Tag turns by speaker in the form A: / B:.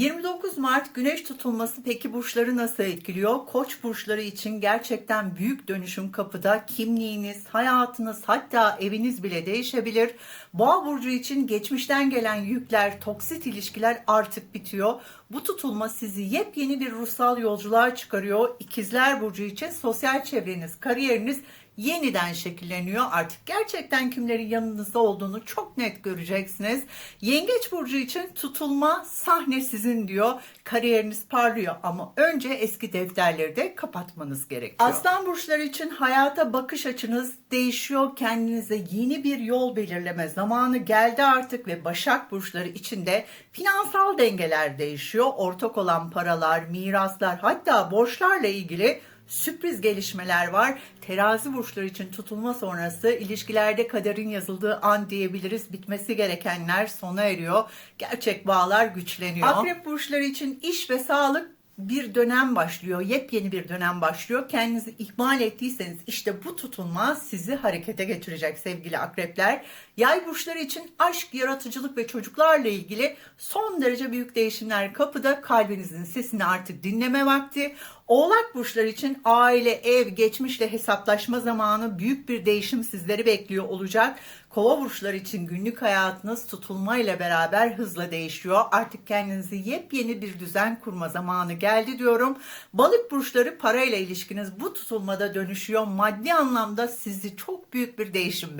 A: 29 Mart güneş tutulması peki burçları nasıl etkiliyor? Koç burçları için gerçekten büyük dönüşüm kapıda. Kimliğiniz, hayatınız hatta eviniz bile değişebilir. Boğa burcu için geçmişten gelen yükler, toksit ilişkiler artık bitiyor. Bu tutulma sizi yepyeni bir ruhsal yolculuğa çıkarıyor. İkizler burcu için sosyal çevreniz, kariyeriniz yeniden şekilleniyor. Artık gerçekten kimlerin yanınızda olduğunu çok net göreceksiniz. Yengeç burcu için tutulma sahne sizin diyor. Kariyeriniz parlıyor ama önce eski defterleri de kapatmanız gerekiyor. Aslan burçları için hayata bakış açınız değişiyor. Kendinize yeni bir yol belirleme zamanı geldi artık ve Başak burçları için de finansal dengeler değişiyor. Ortak olan paralar, miraslar hatta borçlarla ilgili sürpriz gelişmeler var. Terazi burçları için tutulma sonrası ilişkilerde kaderin yazıldığı an diyebiliriz. Bitmesi gerekenler sona eriyor. Gerçek bağlar güçleniyor. Akrep burçları için iş ve sağlık bir dönem başlıyor. Yepyeni bir dönem başlıyor. Kendinizi ihmal ettiyseniz işte bu tutulma sizi harekete geçirecek sevgili akrepler. Yay burçları için aşk, yaratıcılık ve çocuklarla ilgili son derece büyük değişimler kapıda. Kalbinizin sesini artık dinleme vakti. Oğlak burçları için aile, ev, geçmişle hesaplaşma zamanı büyük bir değişim sizleri bekliyor olacak. Kova burçları için günlük hayatınız tutulmayla beraber hızla değişiyor. Artık kendinizi yepyeni bir düzen kurma zamanı geldi diyorum. Balık burçları parayla ilişkiniz bu tutulmada dönüşüyor. Maddi anlamda sizi çok büyük bir değişim bekliyor.